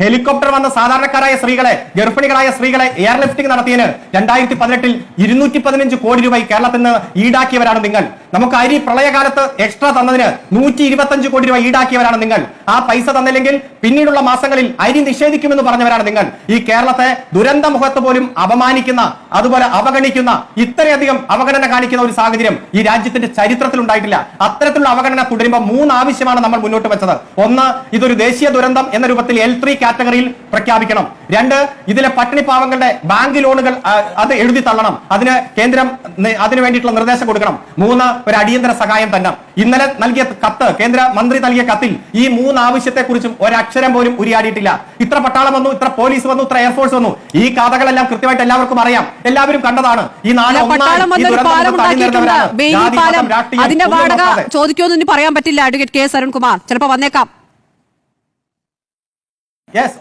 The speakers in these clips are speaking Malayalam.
ഹെലികോപ്റ്റർ വന്ന സാധാരണക്കാരായ സ്ത്രീകളെ ഗർഭിണികളായ സ്ത്രീകളെ എയർലിഫ്റ്റിംഗ് നടത്തിയതിന് രണ്ടായിരത്തി പതിനെട്ടിൽ ഇരുന്നൂറ്റി പതിനഞ്ച് കോടി രൂപ കേരളത്തിൽ നിന്ന് ഈടാക്കിയവരാണ് നിങ്ങൾ. നമുക്ക് അരി പ്രളയകാലത്ത് എക്സ്ട്രാ തന്നതിന് നൂറ്റി ഇരുപത്തഞ്ച് കോടി രൂപ ഈടാക്കിയവരാണ് നിങ്ങൾ. ആ പൈസ തന്നില്ലെങ്കിൽ പിന്നീടുള്ള മാസങ്ങളിൽ അരി നിഷേധിക്കുമെന്ന് പറഞ്ഞവരാണ് നിങ്ങൾ. ഈ കേരളത്തെ ദുരന്ത മുഖത്ത് പോലും അപമാനിക്കുന്ന അതുപോലെ അവഗണിക്കുന്ന ഇത്രയധികം അവഗണന കാണിക്കുന്ന ഒരു സാഹചര്യം ഈ രാജ്യത്തിന്റെ ചരിത്രത്തിൽ ഉണ്ടായിട്ടില്ല. അത്തരത്തിലുള്ള അവഗണന തുടരുമ്പോൾ മൂന്ന് ആവശ്യമാണ് നമ്മൾ മുന്നോട്ട് വെച്ചത്. ഒന്ന് ഇതൊരു ദേശീയ ദുരന്തം എന്ന രൂപത്തിൽ എൽ ത്രീ കാറ്റഗറിയിൽ പ്രഖ്യാപിക്കണം. രണ്ട് ഇതിലെ പട്ടിണി പാവങ്ങളുടെ ബാങ്ക് ലോണുകൾ അത് എഴുതി തള്ളണം. അതിന് കേന്ദ്രം അതിന് വേണ്ടിയിട്ടുള്ള നിർദ്ദേശം കൊടുക്കണം. മൂന്ന് ഒരു അടിയന്തര സഹായം തന്നെ ഇന്നലെ നൽകിയ കത്ത് കേന്ദ്ര മന്ത്രി നൽകിയ കത്തിൽ ഈ മൂന്ന് ആവശ്യത്തെ കുറിച്ചും ഒരക്ഷരം പോലും ഉരിയാടിയിട്ടില്ല. ഇത്ര പട്ടാളം വന്നു ഇത്ര പോലീസ് വന്നു ഇത്ര എയർഫോഴ്സ് വന്നു. ഈ കഥകളെല്ലാം കൃത്യമായിട്ട് എല്ലാവർക്കും അറിയാം. എല്ലാവരും കണ്ടതാണ്. ഈ നാളെ അതിന്റെ വാടക. ചോദിക്കുമെന്ന് പറയാൻ പറ്റില്ല അഡ്വക്കേറ്റ് കെ എസ് അരുൺകുമാർ. ചിലപ്പോ വന്നേക്കാം. യെസ്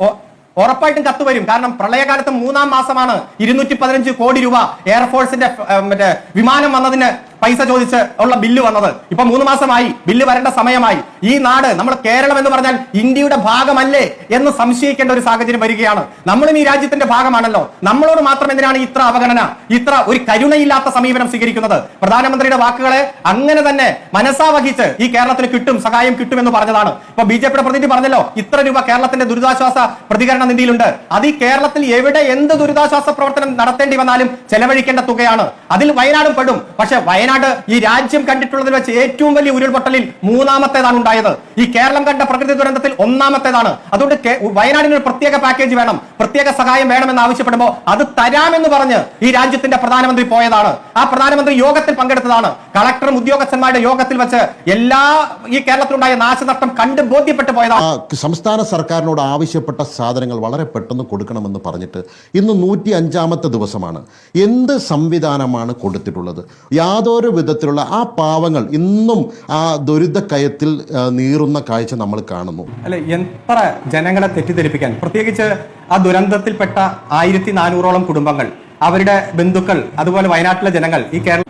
ഉറപ്പായിട്ടും കത്ത് വരും. കാരണം പ്രളയകാലത്ത് മൂന്നാം മാസമാണ് ഇരുന്നൂറ്റി പതിനഞ്ച് കോടി രൂപ എയർഫോഴ്സിന്റെ മറ്റേ വിമാനം വന്നതിന് പൈസ ചോദിച്ച് ഉള്ള ബില്ല് വന്നത്. ഇപ്പൊ മൂന്ന് മാസമായി ബില്ല് വരേണ്ട സമയമായി. ഈ നാട് നമ്മൾ കേരളം എന്ന് പറഞ്ഞാൽ ഇന്ത്യയുടെ ഭാഗമല്ലേ എന്ന് സംശയിക്കേണ്ട ഒരു സാഹചര്യം വരികയാണ്. നമ്മളും ഈ രാജ്യത്തിന്റെ ഭാഗമാണല്ലോ. നമ്മളോട് മാത്രം എന്തിനാണ് ഇത്ര അവഗണന? ഇത്ര ഒരു കരുണയില്ലാത്ത സമീപനം സ്വീകരിക്കുന്നത്? പ്രധാനമന്ത്രിയുടെ വാക്കുകളെ അങ്ങനെ തന്നെ മനസ്സാ വഹിച്ച് ഈ കേരളത്തിന് കിട്ടും സഹായം കിട്ടും എന്ന് പറഞ്ഞതാണ്. ഇപ്പൊ ബി ജെ പിയുടെ പ്രതിനിധി പറഞ്ഞല്ലോ ഇത്ര രൂപ കേരളത്തിന്റെ ദുരിതാശ്വാസ പ്രതികരണ നിധിയിലുണ്ട്. അത് ഈ കേരളത്തിൽ എവിടെ എന്ത് ദുരിതാശ്വാസ പ്രവർത്തനം നടത്തേണ്ടി വന്നാലും ചെലവഴിക്കേണ്ട തുകയാണ്. അതിൽ വയനാടും പെടും. പക്ഷെ വയനാട് ഈ രാജ്യം കണ്ടിട്ടുള്ളതിൽ വെച്ച് ഏറ്റവും വലിയ ഉരുൾപൊട്ടലിൽ മൂന്നാമത്തേതാണ് ഉണ്ടായത്. ഈ കേരളം കണ്ട പ്രകൃതി ദുരന്തത്തിൽ ഒന്നാമത്തേതാണ്. അതുകൊണ്ട് വയനാടിന് ഒരു പ്രത്യേക പാക്കേജ് വേണം. പ്രത്യേക സഹായം വേണമെന്ന് ആവശ്യപ്പെടുമ്പോൾ അത് തരാമെന്ന് പറഞ്ഞ് ഈ രാജ്യത്തിന്റെ പ്രധാനമന്ത്രി പോയതാണ്. ആ പ്രധാനമന്ത്രി യോഗത്തിൽ പങ്കെടുത്തതാണ്. കളക്ടറും ഉദ്യോഗസ്ഥന്മാരുടെ യോഗത്തിൽ വെച്ച് എല്ലാ ഈ കേരളത്തിലുണ്ടായ നാശനഷ്ടം കണ്ട് ബോധ്യപ്പെട്ടു പോയതാണ്. സംസ്ഥാന സർക്കാരിനോട് ആവശ്യപ്പെട്ട സാധനങ്ങൾ വളരെ പെട്ടെന്ന് കൊടുക്കണമെന്ന് പറഞ്ഞിട്ട് ഇന്ന് നൂറ്റി അഞ്ചാമത്തെ ദിവസമാണ്. എന്ത് സംവിധാനമാണ് കൊടുത്തിട്ടുള്ളത്? യാതൊരു വിധത്തിലുള്ള ആ പാവങ്ങൾ ഇന്നും ആ ദുരിതക്കയത്തിൽ കയത്തിൽ നീറുന്ന കാഴ്ച നമ്മൾ കാണുന്നു. അല്ലെ എത്ര ജനങ്ങളെ തെറ്റിദ്ധരിപ്പിക്കാൻ? പ്രത്യേകിച്ച് ആ ദുരന്തത്തിൽപ്പെട്ട ആയിരത്തി നാനൂറോളം കുടുംബങ്ങൾ അവരുടെ ബന്ധുക്കൾ അതുപോലെ വയനാട്ടിലെ ജനങ്ങൾ ഈ കേരള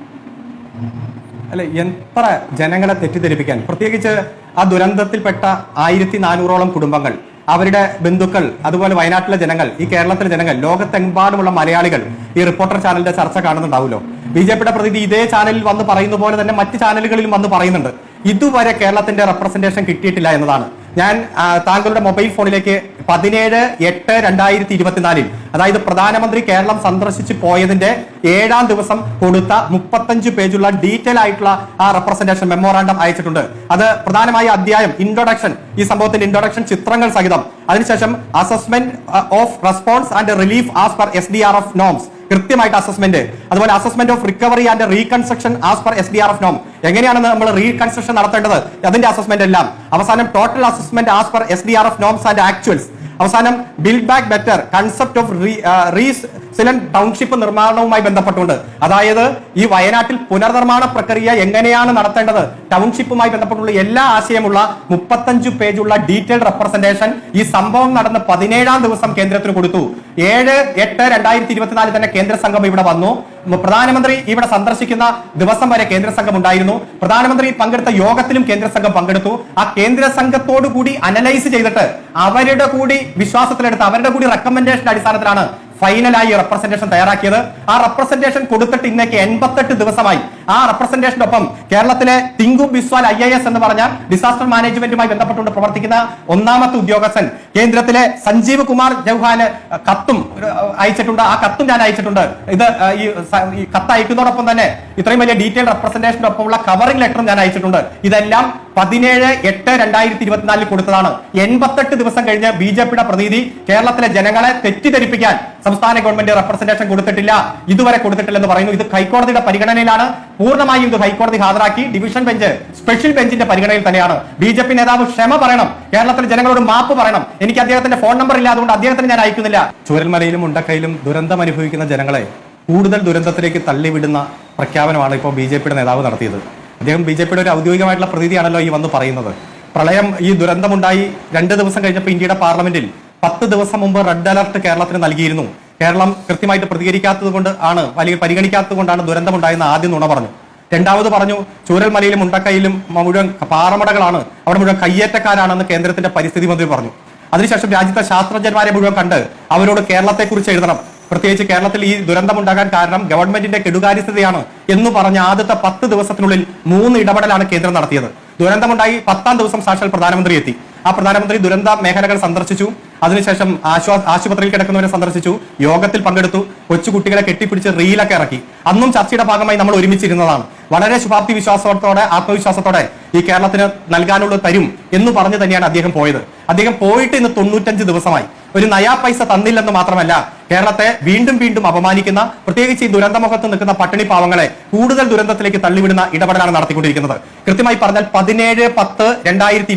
അല്ലെ എത്ര ജനങ്ങളെ തെറ്റിദ്ധരിപ്പിക്കാൻ? പ്രത്യേകിച്ച് ആ ദുരന്തത്തിൽപ്പെട്ട ആയിരത്തി നാനൂറോളം കുടുംബങ്ങൾ അവരുടെ ബന്ധുക്കൾ അതുപോലെ വയനാട്ടിലെ ജനങ്ങൾ ഈ കേരളത്തിലെ ജനങ്ങൾ ലോകത്തെമ്പാടുമുള്ള മലയാളികൾ ഈ റിപ്പോർട്ടർ ചാനലിന്റെ ചർച്ച കാണുന്നുണ്ടാവുമല്ലോ. ബി ജെ പിയുടെ പ്രതിനിധി ഇതേ ചാനലിൽ വന്ന് പറയുന്ന പോലെ തന്നെ മറ്റ് ചാനലുകളിലും വന്ന് പറയുന്നുണ്ട്. ഇതുവരെ കേരളത്തിന്റെ റെപ്രസെന്റേഷൻ കിട്ടിയിട്ടില്ല എന്നതാണ്. ഞാൻ താങ്കളുടെ മൊബൈൽ ഫോണിലേക്ക് പതിനേഴ് എട്ട് രണ്ടായിരത്തി ഇരുപത്തിനാലിൽ അതായത് പ്രധാനമന്ത്രി കേരളം സന്ദർശിച്ച് പോയതിന്റെ ഏഴാം ദിവസം കൊടുത്ത മുപ്പത്തഞ്ച് പേജുള്ള ഡീറ്റെയിൽ ആയിട്ടുള്ള ആ റെപ്രസെന്റേഷൻ മെമ്മോറാണ്ടം അയച്ചിട്ടുണ്ട്. അത് പ്രധാനമായ അധ്യായം ഇൻട്രൊഡക്ഷൻ ഈ സംഭവത്തിന്റെ ഇൻട്രൊഡക്ഷൻ ചിത്രങ്ങൾ സഹിതം. അതിനുശേഷം assessment of response and relief as per S D R F norms കൃത്യമായിട്ട് അസസ്മെന്റ് അതുപോലെ assessment of recovery and reconstruction as per S D R F നോം എങ്ങനെയാണ് നമ്മൾ റീകൺസ്ട്രക്ഷൻ നടത്തേണ്ടത്? അതിന്റെ അസസ്മെന്റ് എല്ലാം. അവസാനം total assessment as per S D R F norms and actuals അവസാനം build back better concept of resilient township നിർമ്മാണവുമായി ബന്ധപ്പെട്ടുകൊണ്ട് അതായത് ഈ വയനാട്ടിൽ പുനർനിർമ്മാണ പ്രക്രിയ എങ്ങനെയാണ് നടത്തേണ്ടത്? ടൗൺഷിപ്പുമായി ബന്ധപ്പെട്ടുള്ള എല്ലാ ആശയമുള്ള മുപ്പത്തഞ്ച് പേജുള്ള ഡീറ്റെയിൽഡ് റെപ്രസെന്റേഷൻ ഈ സംഭവം നടന്ന പതിനേഴാം ദിവസം കേന്ദ്രത്തിന് കൊടുത്തു. ഏഴ് എട്ട് രണ്ടായിരത്തി ഇരുപത്തിനാലിൽ തന്നെ കേന്ദ്ര സംഘം ഇവിടെ വന്നു. പ്രധാനമന്ത്രി ഇവിടെ സന്ദർശിക്കുന്ന ദിവസം വരെ കേന്ദ്ര സംഘം ഉണ്ടായിരുന്നു. പ്രധാനമന്ത്രി പങ്കെടുത്ത യോഗത്തിലും കേന്ദ്ര സംഘം പങ്കെടുത്തു. ആ കേന്ദ്ര സംഘത്തോടു കൂടി അനലൈസ് ചെയ്തിട്ട് അവരുടെ കൂടി വിശ്വാസത്തിലെടുത്ത് അവരുടെ കൂടി റെക്കമെൻഡേഷൻ അടിസ്ഥാനത്തിലാണ് ഫൈനലായി റെപ്രസെന്റേഷൻ തയ്യാറാക്കിയത്. ആ റെപ്രസെന്റേഷൻ കൊടുത്തിട്ട് ഇന്നേക്ക് എൺപത്തെട്ട് ദിവസമായി. ആ റെപ്രസെന്റേഷന്റെ ഒപ്പം കേരളത്തിലെ തിങ്കു ബിസ്വാൽ ഐ എസ് എന്ന് പറഞ്ഞ ഡിസാസ്റ്റർ മാനേജ്മെന്റുമായി ബന്ധപ്പെട്ടുകൊണ്ട് പ്രവർത്തിക്കുന്ന ഒന്നാമത്തെ ഉദ്യോഗസ്ഥൻ കേന്ദ്രത്തിലെ സഞ്ജീവ് കുമാർ ചൗഹാന് കത്തും അയച്ചിട്ടുണ്ട്. ആ കത്തും ഞാൻ അയച്ചിട്ടുണ്ട്. ഇത് ഈ കത്ത് അയക്കുന്നതോടൊപ്പം തന്നെ ഇത്രയും വലിയ ഡീറ്റെയിൽ റെപ്രസെന്റേഷന്റെ ഒപ്പമുള്ള കവറിംഗ് ലെറ്ററും ഞാൻ അയച്ചിട്ടുണ്ട്. ഇതെല്ലാം പതിനേഴ് എട്ട് രണ്ടായിരത്തി ഇരുപത്തിനാലിൽ കൊടുത്തതാണ്. എൺപത്തെട്ട് ദിവസം കഴിഞ്ഞ് ബി ജെ പിയുടെ പ്രതിനിധി കേരളത്തിലെ ജനങ്ങളെ തെറ്റിദ്ധരിപ്പിക്കാൻ സംസ്ഥാന ഗവൺമെന്റ് റെപ്രസെന്റേഷൻ കൊടുത്തിട്ടില്ല. ഇതുവരെ കൊടുത്തിട്ടില്ലെന്ന് പറയുന്നു. ഇത് ഹൈക്കോടതിയുടെ പരിഗണനയിലാണ്. പൂർണമായും ഇത് ഹൈക്കോടതി ഹാജരാക്കി. ഡിവിഷൻ ബെഞ്ച് സ്പെഷ്യൽ ബെഞ്ചിന്റെ പരിഗണനയിൽ തന്നെയാണ്. ബി ജെ പി നേതാവ് ക്ഷമ പറയണം. കേരളത്തിലെ ജനങ്ങളോട് മാപ്പ് പറയണം. എനിക്ക് അദ്ദേഹത്തിന്റെ ഫോൺ നമ്പർ ഇല്ല അതുകൊണ്ട് അദ്ദേഹത്തിന് ഞാൻ അയക്കുന്നില്ല. ചൂരൽമലയിലും ഉണ്ടക്കയിലും ദുരന്തം അനുഭവിക്കുന്ന ജനങ്ങളെ കൂടുതൽ ദുരന്തത്തിലേക്ക് തള്ളിവിടുന്ന പ്രഖ്യാപനമാണ് ഇപ്പോൾ ബി ജെ പിയുടെ നേതാവ് നടത്തിയത്. അദ്ദേഹം ബി ജെ പിയുടെ ഒരു ഔദ്യോഗികമായിട്ടുള്ള പ്രതിനിധിയാണല്ലോ ഈ വന്ന് പറയുന്നത്. പ്രളയം ഈ ദുരന്തമുണ്ടായി രണ്ട് ദിവസം കഴിഞ്ഞപ്പോൾ ഇന്ത്യയുടെ പാർലമെന്റിൽ പത്ത് ദിവസം മുമ്പ് റെഡ് അലർട്ട് കേരളത്തിന് നൽകിയിരുന്നു. കേരളം കൃത്യമായിട്ട് പ്രതികരിക്കാത്തത് കൊണ്ട് ആണ് അല്ലെങ്കിൽ പരിഗണിക്കാത്തത് കൊണ്ടാണ് ദുരന്തമുണ്ടായെന്ന് ആദ്യം നുണ പറഞ്ഞു. രണ്ടാമത് പറഞ്ഞു ചൂരൽമലയിലും മുണ്ടക്കയിലും മുഴുവൻ പാറമടകളാണ്. അവിടെ മുഴുവൻ കയ്യേറ്റക്കാരാണെന്ന് കേന്ദ്രത്തിന്റെ പരിസ്ഥിതി മന്ത്രി പറഞ്ഞു. അതിനുശേഷം രാജ്യത്തെ ശാസ്ത്രജ്ഞന്മാരെ മുഴുവൻ കണ്ട് അവരോട് കേരളത്തെക്കുറിച്ച് എഴുതണം. പ്രത്യേകിച്ച് കേരളത്തിൽ ഈ ദുരന്തമുണ്ടാകാൻ കാരണം ഗവൺമെന്റിന്റെ കെടുകാര്യസ്ഥതയാണ് എന്ന് പറഞ്ഞ ആദ്യത്തെ പത്ത് ദിവസത്തിനുള്ളിൽ മൂന്ന് ഇടപെടലാണ് കേന്ദ്രം നടത്തിയത്. ദുരന്തമുണ്ടായി പത്താം ദിവസം സാക്ഷാൽ പ്രധാനമന്ത്രി എത്തി. ആ പ്രധാനമന്ത്രി ദുരന്ത മേഖലകൾ സന്ദർശിച്ചു. അതിനുശേഷം ആശ്വാസ ആശുപത്രിയിൽ കിടക്കുന്നവരെ സന്ദർശിച്ചു. യോഗത്തിൽ പങ്കെടുത്തു. കൊച്ചുകുട്ടികളെ കെട്ടിപ്പിടിച്ച് റീലൊക്കെ ഇറക്കി. അന്നും ചർച്ചയുടെ ഭാഗമായി നമ്മൾ ഒരുമിച്ചിരുന്നതാണ്. വളരെ ശുഭാപ്തി വിശ്വാസത്തോടെ ആത്മവിശ്വാസത്തോടെ ഈ കേരളത്തിന് നൽകാനുള്ള തരും എന്ന് പറഞ്ഞു തന്നെയാണ് അദ്ദേഹം പോയത്. അദ്ദേഹം പോയിട്ട് ഇന്ന് തൊണ്ണൂറ്റഞ്ച് ദിവസമായി. ഒരു നയാ പൈസ തന്നില്ലെന്ന് മാത്രമല്ല കേരളത്തെ വീണ്ടും വീണ്ടും അപമാനിക്കുന്ന പ്രത്യേകിച്ച് ഈ ദുരന്തമുഖത്ത് നിൽക്കുന്ന പട്ടിണി പാവങ്ങളെ കൂടുതൽ ദുരന്തത്തിലേക്ക് തള്ളിവിടുന്ന ഇടപെടലാണ് നടത്തിക്കൊണ്ടിരിക്കുന്നത്. കൃത്യമായി പറഞ്ഞാൽ പതിനേഴ് പത്ത് രണ്ടായിരത്തി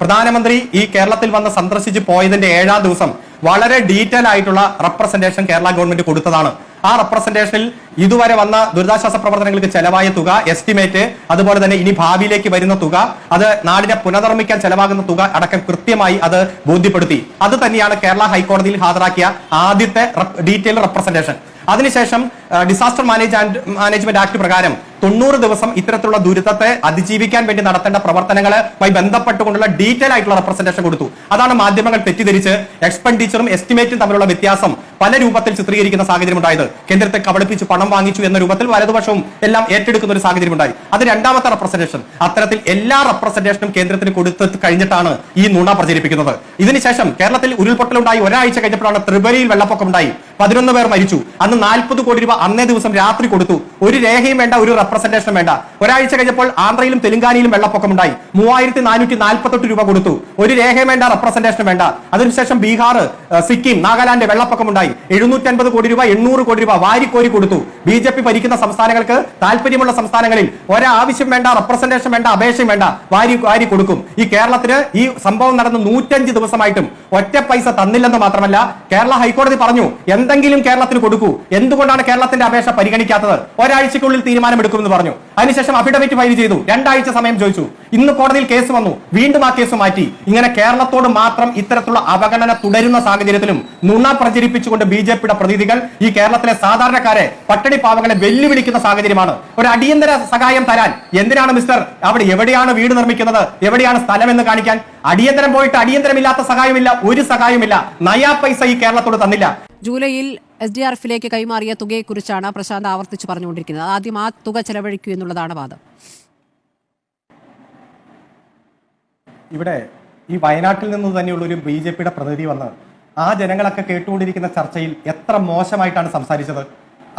പ്രധാനമന്ത്രി ഈ കേരളത്തിൽ വന്ന് സന്ദർശിച്ച് പോയതിന്റെ ഏഴാം ദിവസം വളരെ ഡീറ്റെയിൽ ആയിട്ടുള്ള റെപ്രസെന്റേഷൻ കേരള ഗവൺമെന്റ് കൊടുത്തതാണ്. ആ റെപ്രസെന്റേഷനിൽ ഇതുവരെ വന്ന ദുരിതാശ്വാസ പ്രവർത്തനങ്ങൾക്ക് ചെലവായ തുക എസ്റ്റിമേറ്റ് അതുപോലെ തന്നെ ഇനി ഭാവിയിലേക്ക് വരുന്ന തുക അത് നാടിനെ പുനർനിർമ്മിക്കാൻ ചെലവാകുന്ന തുക അടക്കം കൃത്യമായി അത് ബോധ്യപ്പെടുത്തി. അത് തന്നെയാണ് കേരള ഹൈക്കോടതിയിൽ ഹാജരാക്കിയ ആദ്യത്തെ ഡീറ്റെയിൽ റെപ്രസെന്റേഷൻ അതിനുശേഷം ഡിസാസ്റ്റർ മാനേജ് മാനേജ്മെന്റ് ആക്ട് പ്രകാരം തൊണ്ണൂറ് ദിവസം ഇത്തരത്തിലുള്ള ദുരിതത്തെ അതിജീവിക്കാൻ വേണ്ടി നടത്തേണ്ട പ്രവർത്തനങ്ങളുമായി ബന്ധപ്പെട്ടുകൊണ്ടുള്ള ഡീറ്റെയിൽ ആയിട്ടുള്ള റെപ്രസെന്റേഷൻ കൊടുത്തു. അതാണ് മാധ്യമങ്ങൾ തെറ്റിദ്ധരിച്ച് എക്സ്പെൻഡിച്ചറും എസ്റ്റിമേറ്റും തമ്മിലുള്ള വ്യത്യാസം പല രൂപത്തിൽ ചിത്രീകരിക്കുന്ന സാഹചര്യം ഉണ്ടായത് കേന്ദ്രത്തെ കബളിപ്പിച്ച് പണം വാങ്ങിച്ചു എന്ന രൂപത്തിൽ വലതുപക്ഷവും എല്ലാം ഏറ്റെടുക്കുന്ന ഒരു സാഹചര്യം ഉണ്ടായി അത് രണ്ടാമത്തെ റെപ്രസെന്റേഷൻ അത്തരത്തിൽ എല്ലാ റെപ്രസെന്റേഷനും കേന്ദ്രത്തിന് കൊടുത്ത് കഴിഞ്ഞിട്ടാണ് ഈ നുണ പ്രചരിപ്പിക്കുന്നത്. ഇതിനുശേഷം കേരളത്തിൽ ഉരുൾപൊട്ടലുണ്ടായി ഒരാഴ്ച കഴിഞ്ഞപ്പോഴാണ് ത്രിപുരയിൽ വെള്ളപ്പൊക്കം ഉണ്ടായി. പതിനൊന്ന് പേർ മരിച്ചു. അന്ന് നാൽപ്പത് കോടി രൂപ അന്നേ ദിവസം രാത്രി കൊടുത്തു. ഒരു രേഖയും വേണ്ട ഒരു റെപ്രസെന്റേഷനും വേണ്ട. ഒരാഴ്ച കഴിഞ്ഞപ്പോൾ ആന്ധ്രയിലും തെലങ്കാനയിലും വെള്ളപ്പൊക്കം ഉണ്ടായി മൂവായിരത്തി നാനൂറ്റി നാൽപ്പത്തെട്ട് രൂപ കൊടുത്തു. ഒരു രേഖയും വേണ്ട റെപ്രസെന്റേഷൻ വേണ്ട. അതിനുശേഷം ബീഹാർ സിക്കിം നാഗാലാന്റ് വെള്ളപ്പൊക്കം ഉണ്ടായി എഴുന്നൂറ്റി അൻപത് കോടി രൂപ എണ്ണൂറ് കോടി രൂപ വാരിക്കോരി കൊടുത്തു. ബി ജെ പി ഭരിക്കുന്ന സംസ്ഥാനങ്ങൾക്ക് താല്പര്യമുള്ള സംസ്ഥാനങ്ങളിൽ ഒരാവശ്യം വേണ്ട റെപ്രസെന്റേഷൻ വേണ്ട അപേക്ഷയും വേണ്ട വാരി വാരി കൊടുക്കും. ഈ കേരളത്തിന് ഈ സംഭവം നടന്ന് നൂറ്റഞ്ച് ദിവസമായിട്ടും ഒറ്റ പൈസ തന്നില്ലെന്ന് മാത്രമല്ല കേരള ഹൈക്കോടതി പറഞ്ഞു എന്തെങ്കിലും കേരളത്തിന് കൊടുക്കൂ. എന്തുകൊണ്ടാണ് കേരളത്തിന്റെ അപേക്ഷ പരിഗണിക്കാത്തത്? ഒരാഴ്ചക്കുള്ളിൽ തീരുമാനമെടുക്കുമെന്ന് പറഞ്ഞു. അതിനുശേഷം അഫിഡവിറ്റ് ഫയൽ ചെയ്തു. രണ്ടാഴ്ച സമയം ചോദിച്ചു. ഇന്ന് കോടതിയിൽ കേസ് വന്നു. വീണ്ടും ആ കേസ് മാറ്റി. ഇങ്ങനെ കേരളത്തോട് മാത്രം ഇത്തരത്തിലുള്ള അവഗണന തുടരുന്ന സാഹചര്യത്തിലും നുണ പ്രചരിപ്പിച്ചുകൊണ്ട് ബി ജെ പിയുടെ പ്രതിനിധികൾ ഈ കേരളത്തിലെ സാധാരണക്കാരെ പട്ടണി പാവങ്ങളെ വെല്ലുവിളിക്കുന്ന സാഹചര്യമാണ്. ഒരു അടിയന്തര സഹായം തരാൻ എന്തിനാണ് മിസ്റ്റർ അവിടെ എവിടെയാണ് വീട് നിർമ്മിക്കുന്നത്? എവിടെയാണ് സ്ഥലം എന്ന് കാണിക്കാൻ? അടിയന്തരം പോയിട്ട് അടിയന്തരമില്ലാത്ത സഹായമില്ല ഒരു സഹായമില്ല നയാ പൈസ ഈ കേരളത്തോട് തന്നില്ല. ജൂലൈയിൽ എസ് ഡി ആർ എഫിലേക്ക് കൈമാറിയ തുകയെക്കുറിച്ചാണ് പ്രശാന്ത് ആവർത്തിച്ച് പറഞ്ഞുകൊണ്ടിരിക്കുന്നത്. ആദ്യം ആ തുക ചെലവഴിക്കൂ എന്നുള്ളതാണ് വാദം. ഇവിടെ ഈ വയനാട്ടിൽ നിന്ന് തന്നെയുള്ള ഒരു ബി ജെ പിയുടെ പ്രതിനിധി വന്ന് ആ ജനങ്ങളൊക്കെ കേട്ടുകൊണ്ടിരിക്കുന്ന ചർച്ചയിൽ എത്ര മോശമായിട്ടാണ് സംസാരിച്ചത്.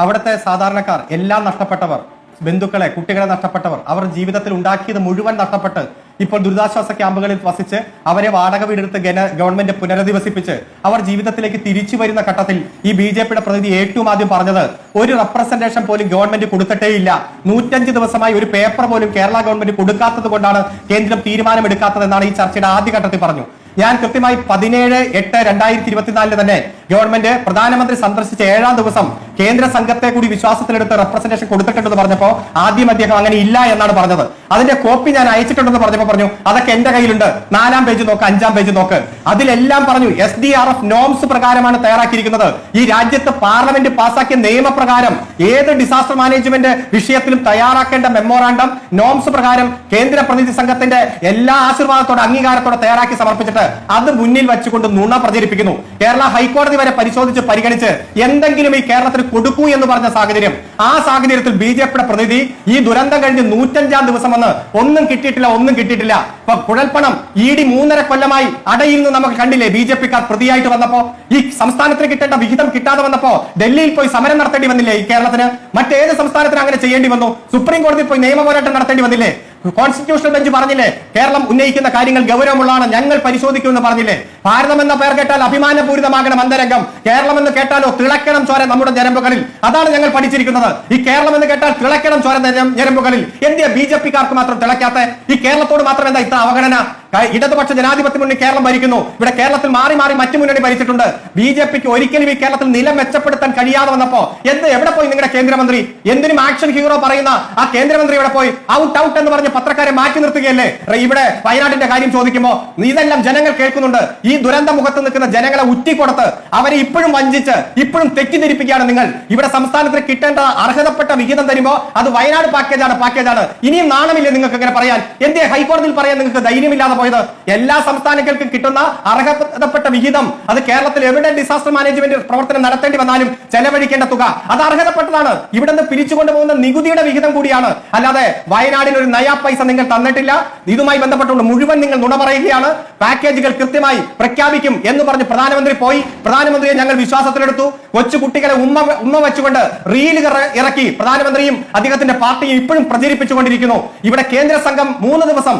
അവിടുത്തെ സാധാരണക്കാർ എല്ലാം നഷ്ടപ്പെട്ടവർ ബന്ധുക്കളെ കുട്ടികളെ നഷ്ടപ്പെട്ടവർ അവർ ജീവിതത്തിൽ ഉണ്ടാക്കിയത് മുഴുവൻ നഷ്ടപ്പെട്ട് ഇപ്പോൾ ദുരിതാശ്വാസ ക്യാമ്പുകളിൽ വസിച്ച് അവരെ വാടക വീടെടുത്ത് ഗവൺമെന്റ് പുനരധിവസിപ്പിച്ച് അവർ ജീവിതത്തിലേക്ക് തിരിച്ചു വരുന്ന ഘട്ടത്തിൽ ഈ ബി ജെ പിയുടെ പ്രതിനിധി ഏറ്റവും ആദ്യം പറഞ്ഞത് ഒരു റെപ്രസെന്റേഷൻ പോലും ഗവൺമെന്റ് കൊടുത്തിട്ടേ ഇല്ല നൂറ്റഞ്ച് ദിവസമായി ഒരു പേപ്പർ പോലും കേരള ഗവൺമെന്റ് കൊടുക്കാത്തത് കൊണ്ടാണ് കേന്ദ്രം തീരുമാനമെടുക്കാത്തതെന്നാണ് ഈ ചർച്ചയുടെ ആദ്യഘട്ടത്തിൽ പറഞ്ഞു. ഞാൻ കൃത്യമായി പതിനേഴ് എട്ട് രണ്ടായിരത്തി ഇരുപത്തിനാലിന് തന്നെ ഗവൺമെന്റ് പ്രധാനമന്ത്രി സന്ദർശിച്ച ഏഴാം ദിവസം കേന്ദ്ര സംഘത്തെ കൂടി വിശ്വാസത്തിലെടുത്ത് റെപ്രസെന്റേഷൻ കൊടുത്തിട്ടുണ്ടെന്ന് പറഞ്ഞപ്പോൾ ആദ്യം അദ്ദേഹം അങ്ങനെ ഇല്ല എന്നാണ് പറഞ്ഞത്. അതിന്റെ കോപ്പി ഞാൻ അയച്ചിട്ടുണ്ടെന്ന് പറഞ്ഞപ്പോൾ പറഞ്ഞു അതൊക്കെ എന്റെ കയ്യിലുണ്ട്. നാലാം പേജ് നോക്ക് അഞ്ചാം പേജ് നോക്ക്. അതിലെല്ലാം പറഞ്ഞു S D R F norms പ്രകാരമാണ് തയ്യാറാക്കിയിരിക്കുന്നത്. ഈ രാജ്യത്ത് പാർലമെന്റ് പാസാക്കിയ നിയമപ്രകാരം ഏത് ഡിസാസ്റ്റർ മാനേജ്മെന്റ് വിഷയത്തിലും തയ്യാറാക്കേണ്ട മെമ്മോറാണ്ടം നോംസ് പ്രകാരം കേന്ദ്ര പ്രതിനിധി സംഘത്തിന്റെ എല്ലാ ആശീർവാദത്തോടെ അംഗീകാരത്തോടെ തയ്യാറാക്കി സമർപ്പിച്ചിട്ട് അത് മുന്നിൽ വെച്ചുകൊണ്ട് നുണ പ്രചരിപ്പിക്കുന്നു. കേരള ഹൈക്കോടതി വരെ പരിശോധിച്ച് പരിഗണിച്ച് എന്തെങ്കിലും ഈ കേരളത്തിന് കൊടുക്കൂ എന്ന് പറഞ്ഞ സാഹചര്യം ആ സാഹചര്യത്തിൽ ബി ജെ പിയുടെ പ്രതിനിധി ഈ ദുരന്തം കഴിഞ്ഞ് നൂറ്റഞ്ചാം ദിവസം വന്ന് ഒന്നും കിട്ടിയിട്ടില്ല ഒന്നും കിട്ടിയിട്ടില്ല. ഇപ്പൊ കുഴൽപ്പണം ഇ ഡി മൂന്നര കൊല്ലമായി അടയിൽ നിന്ന് നമുക്ക് കണ്ടില്ലേ ബി ജെ പിക്കാർ പ്രതിയായിട്ട് വന്നപ്പോ? ഈ സംസ്ഥാനത്തിന് കിട്ടേണ്ട വിഹിതം കിട്ടാതെ വന്നപ്പോ ഡൽഹിയിൽ പോയി സമരം നടത്തേണ്ടി വന്നില്ലേ ഈ കേരളത്തിന്? മറ്റേത് സംസ്ഥാനത്തിന് അങ്ങനെ ചെയ്യേണ്ടി വന്നു. സുപ്രീം കോടതിയിൽ പോയി നിയമപോരാട്ടം നടത്തേണ്ടി വന്നില്ലേ? കോൺസ്റ്റിറ്റ്യൂഷണൽ ബെഞ്ച് പറഞ്ഞില്ലേ? കേരളം ഉന്നയിക്കുന്ന കാര്യങ്ങൾ ഗൗരവമുള്ളതാണ് ഞങ്ങൾ പരിശോധിക്കുമെന്ന് പറഞ്ഞില്ലേ? ഭാരതം എന്ന പേർ കേട്ടാൽ അഭിമാനപൂരിതമാകണം അന്തരംഗം. കേരളം എന്ന് കേട്ടാലോ തിളക്കണം ചോര നമ്മുടെ ഞരമ്പുകളിൽ. അതാണ് ഞങ്ങൾ പഠിച്ചിരിക്കുന്നത്. ഈ കേരളം എന്ന് കേട്ടാൽ തിളക്കണം ചോര ഞരം- ഞരമ്പുകളിൽ. എന്തിയാ ബി ജെ പിക്കാർക്ക് മാത്രം തിളക്കാത്ത ഈ കേരളത്തോട് മാത്രം എന്താ ഇത്ര അവഗണന? ഇടതുപക്ഷ ജനാധിപത്യ മുന്നണി കേരളം ഭരിക്കുന്നു. ഇവിടെ കേരളത്തിൽ മാറി മാറി മറ്റു മുന്നണി ഭരിച്ചിട്ടുണ്ട്. ബി ജെ പിക്ക് ഒരിക്കലും ഈ കേരളത്തിൽ നിലം മെച്ചപ്പെടുത്താൻ കഴിയാതെ വന്നപ്പോ എന്ത് എവിടെ പോയി നിങ്ങളുടെ കേന്ദ്രമന്ത്രി? എന്തിനും ആക്ഷൻ ഹീറോ പറയുന്ന ആ കേന്ദ്രമന്ത്രി ഇവിടെ പോയി? ഔട്ട് ഔട്ട് എന്ന് പറഞ്ഞ് പത്രക്കാരെ മാറ്റി നിർത്തുകയല്ലേ? ഇവിടെ വയനാട്ടിന്റെ കാര്യം ചോദിക്കുമ്പോ ഇതെല്ലാം ജനങ്ങൾ കേൾക്കുന്നുണ്ട്. ഈ ദുരന്ത മുഖത്ത് നിൽക്കുന്ന ജനങ്ങളെ ഉറ്റിക്കൊടുത്ത് അവരെ ഇപ്പോഴും വഞ്ചിച്ച് ഇപ്പോഴും തെറ്റിദ്ധരിപ്പിക്കുകയാണ് നിങ്ങൾ. ഇവിടെ സംസ്ഥാനത്തിന് കിട്ടേണ്ട അർഹതപ്പെട്ട വിഹിതം തരുമ്പോ അത് വയനാട് പാക്കേജാണ് പാക്കേജാണ്. ഇനിയും നാണമില്ലേ നിങ്ങൾക്ക് ഇങ്ങനെ പറയാൻ? എന്തേ ഹൈക്കോടതിയിൽ പറയാൻ നിങ്ങൾക്ക് ധൈര്യമില്ലാതെ പോയത്. എല്ലാ സംസ്ഥാനങ്ങൾക്കും കിട്ടുന്ന അർഹതപ്പെട്ട വിഹിതം അത് കേരളത്തിൽ എവിടെ ഡിസാസ്റ്റർ മാനേജ്മെന്റ് പ്രവർത്തനം നടത്തേണ്ടി വന്നാലും ചെലവഴിക്കേണ്ട തുക. അത് അർഹതപ്പെട്ടതാണ്. ഇവിടെ നിന്ന് പിരിച്ചുകൊണ്ട് പോകുന്ന നികുതിയുടെ വിഹിതം കൂടിയാണ്. അല്ലാതെ വയനാടിന് ഒരു നയാ പൈസ നിങ്ങൾ തന്നിട്ടില്ല. ഇതുമായി ബന്ധപ്പെട്ടുകൊണ്ട് മുഴുവൻ നിങ്ങൾ നുണ പറയുകയാണ്. പാക്കേജുകൾ കൃത്യമായി പ്രഖ്യാപിക്കും എന്ന് പറഞ്ഞ് പ്രധാനമന്ത്രി പോയി. പ്രധാനമന്ത്രിയെ ഞങ്ങൾ വിശ്വാസത്തിലെടുത്തു. കൊച്ചു കുട്ടികളെ ഉമ്മ ഉമ്മ വെച്ചുകൊണ്ട് റീലുകൾ ഇറക്കി പ്രധാനമന്ത്രിയും അദ്ദേഹത്തിന്റെ പാർട്ടിയും ഇപ്പോഴും പ്രചരിപ്പിച്ചുകൊണ്ടിരിക്കുന്നു. ഇവിടെ കേന്ദ്ര സംഘം മൂന്ന് ദിവസം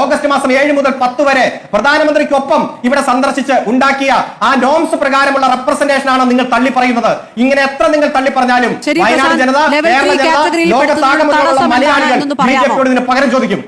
ഓഗസ്റ്റ് മാസം ഏഴ് മുതൽ പത്ത് വരെ പ്രധാനമന്ത്രിക്കൊപ്പം ഇവിടെ സന്ദർശിച്ച് ഉണ്ടാക്കിയ ആ നോംസ് പ്രകാരമുള്ള റെപ്രസെന്റേഷൻ ആണ് നിങ്ങൾ തള്ളി പറയുന്നത് ഇങ്ങനെ എത്ര നിങ്ങൾ തള്ളി പറഞ്ഞാലും വയനാട് ജനത കേരള ജനത ലോകത്താകമുള്ള മലയാളികൾ ബി ജെ? പിയോട് ഇതിന് പകരം ചോദിക്കും